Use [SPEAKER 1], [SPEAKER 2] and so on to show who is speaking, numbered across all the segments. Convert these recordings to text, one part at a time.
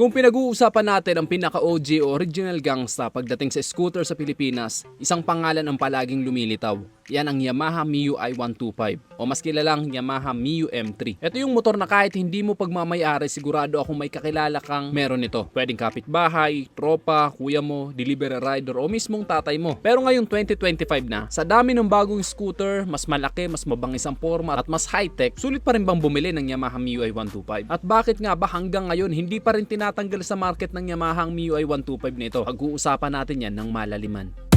[SPEAKER 1] Kung pinag-uusapan natin ang pinaka-OG o original gangsta pagdating sa scooter sa Pilipinas, isang pangalan ang palaging lumilitaw. Yan ang Yamaha Miu i125 o mas kilalang Yamaha Miu M3. Ito yung motor na kahit hindi mo pagmamayari sigurado akong may kakilala kang meron nito. Pwedeng kapitbahay, tropa, kuya mo, delivery rider o mismong tatay mo. Pero ngayong 2025 na, sa dami ng bagong scooter, mas malaki, mas mabangis ang forma at mas high-tech, sulit pa rin bang bumili ng Yamaha Miu i125? At bakit nga ba hanggang ngayon hindi pa rin tinatanggal sa market ng Yamaha ang Miu i125 nito? Pag-uusapan natin yan ng malaliman.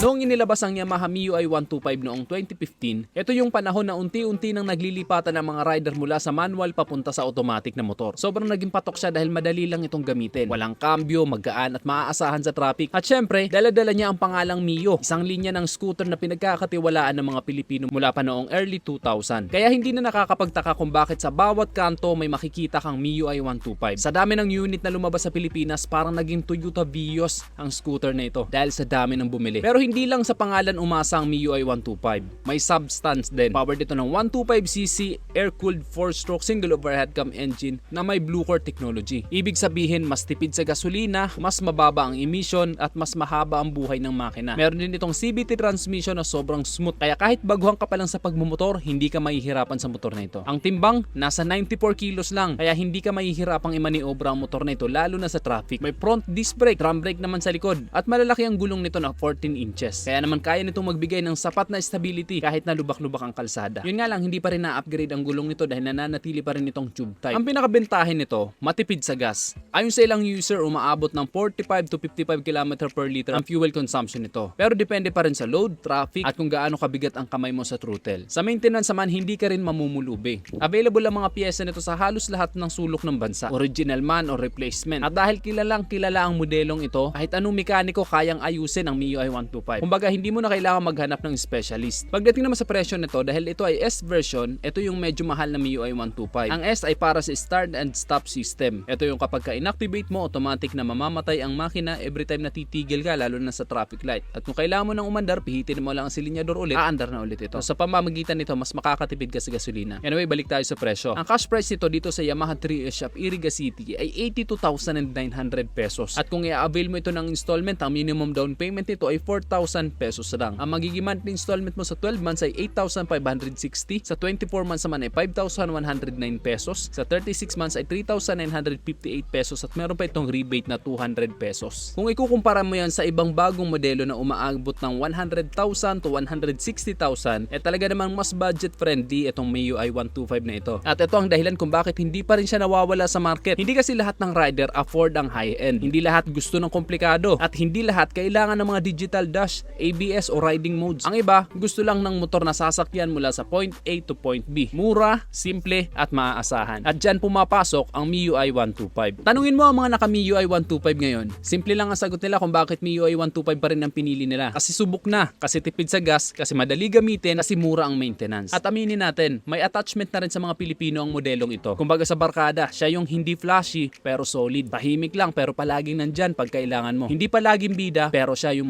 [SPEAKER 1] Noong inilabas ang Yamaha MIUI 125 noong 2015, ito yung panahon na unti-unti nang naglilipatan ang mga rider mula sa manual papunta sa automatic na motor. Sobrang naging patok siya dahil madali lang itong gamitin. Walang kambyo, magaan at maaasahan sa traffic. At syempre, dala-dala niya ang pangalang Mio, isang linya ng scooter na pinagkakatiwalaan ng mga Pilipino mula pa noong early 2000. Kaya hindi na nakakapagtaka kung bakit sa bawat kanto may makikita kang MIUI 125. Sa dami ng unit na lumabas sa Pilipinas, parang naging Toyota Vios ang scooter na ito dahil sa dami ng bumili. Pero hindi lang sa pangalan umasa ang MIUI 125. May substance din. Powered ito ng 125cc air-cooled 4-stroke single overhead cam engine na may Blue Core technology. Ibig sabihin, mas tipid sa gasolina, mas mababa ang emission at mas mahaba ang buhay ng makina. Meron din itong CVT transmission na sobrang smooth. Kaya kahit baguhan ka pa lang sa pagmumotor, hindi ka mahihirapan sa motor na ito. Ang timbang, nasa 94 kilos lang. Kaya hindi ka mahihirapang imaniobra ang motor na ito lalo na sa traffic. May front disc brake, drum brake naman sa likod. At malalaki ang gulong nito na 14 inches. Kaya naman kaya nitong magbigay ng sapat na stability kahit na lubak-lubak ang kalsada. Yun nga lang, hindi pa rin na-upgrade ang gulong nito dahil nananatili pa rin itong tube type. Ang pinakabentahin nito, matipid sa gas. Ayon sa ilang user, umaabot ng 45 to 55 km per liter ang fuel consumption nito. Pero depende pa rin sa load, traffic, at kung gaano kabigat ang kamay mo sa throttle. Sa maintenance naman, hindi ka rin mamumulubi. Available ang mga piyesa nito sa halos lahat ng sulok ng bansa. Original man o replacement. At dahil kilalang kilala ang modelong ito, kahit anong mekaniko kayang ayusin ang MIUI 125. Kumbaga, hindi mo na kailangan maghanap ng specialist. Pagdating naman sa presyo nito, dahil ito ay S version, ito yung medyo mahal na MIUI 125. Ang S ay para sa start and stop system. Ito yung kapag ka-inactivate mo, automatic na mamamatay ang makina every time na titigil ka, lalo na sa traffic light. At kung kailangan mo nang umandar, pihitin mo lang ang silinyador ulit, aandar na ulit ito. So, sa pamamagitan nito, mas makakatipid ka sa gasolina. Anyway, balik tayo sa presyo. Ang cash price nito dito sa Yamaha 3S Shop Iriga City ay 82,900 pesos. At kung i-avail mo ito ng installment, ang minimum down payment nito ay 4,000 pesos lang. Ang magiging monthly installment mo sa 12 months ay 8,560, sa 24 months naman ay 5,109 pesos, sa 36 months ay 3,958 pesos at meron pa itong rebate na 200 pesos. Kung ikukumpara mo yan sa ibang bagong modelo na umaabot ng 100,000 to 160,000, eh talaga namang mas budget friendly itong MIUI 125 na ito. At ito ang dahilan kung bakit hindi pa rin siya nawawala sa market. Hindi kasi lahat ng rider afford ang high-end. Hindi lahat gusto ng komplikado at hindi lahat kailangan ng mga digital dash, ABS o riding modes. Ang iba, gusto lang ng motor na sasakyan mula sa point A to point B. Mura, simple at maaasahan. At dyan pumapasok ang MIUI 125. Tanungin mo ang mga naka MIUI 125 ngayon. Simple lang ang sagot nila kung bakit MIUI 125 pa rin ang pinili nila. Kasi subok na, kasi tipid sa gas, kasi madali gamitin, kasi mura ang maintenance. At aminin natin, may attachment na rin sa mga Pilipino ang modelong ito. Kumbaga sa barkada, siya yung hindi flashy pero solid. Tahimik lang pero palaging nandyan pag kailangan mo. Hindi palaging bida pero siya yung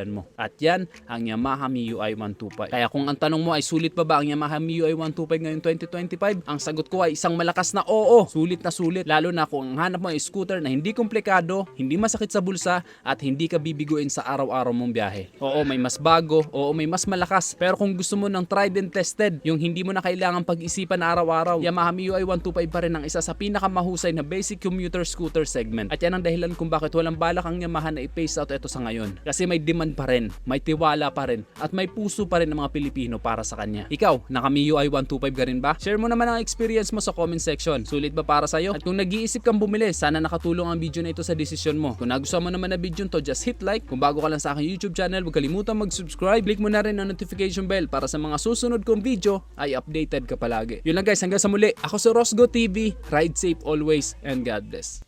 [SPEAKER 1] masasandalan mo. At yan ang Yamaha MIUI 125. Kaya kung ang tanong mo ay sulit pa ba ang Yamaha MIUI 125 ngayong 2025? Ang sagot ko ay isang malakas na oo. Sulit na sulit. Lalo na kung ang hanap mo ay scooter na hindi komplikado, hindi masakit sa bulsa, at hindi ka bibiguin sa araw-araw mong biyahe. Oo, may mas bago, oo, may mas malakas. Pero kung gusto mo ng tried and tested, yung hindi mo na kailangan pag-isipan na araw-araw, Yamaha MIUI 125 pa rin ang isa sa pinakamahusay na basic commuter scooter segment. At yan ang dahilan kung bakit walang balak ang Yamaha na i-phase out ito sa ngayon. Kasi may demand pa rin, may tiwala pa rin, at may puso pa rin ng mga Pilipino para sa kanya. Ikaw, naka MIUI 125 ka rin ba? Share mo naman ang experience mo sa comment section. Sulit ba para sa'yo? At kung nag-iisip kang bumili, sana nakatulong ang video na ito sa desisyon mo. Kung nagustuhan mo naman na video to, just hit like. Kung bago ka lang sa aking YouTube channel, huwag kalimutan mag-subscribe. Click mo na rin ang notification bell para sa mga susunod kong video ay updated ka palagi. Yun lang guys, hanggang sa muli. Ako si Rosgo TV. Ride safe always and God bless.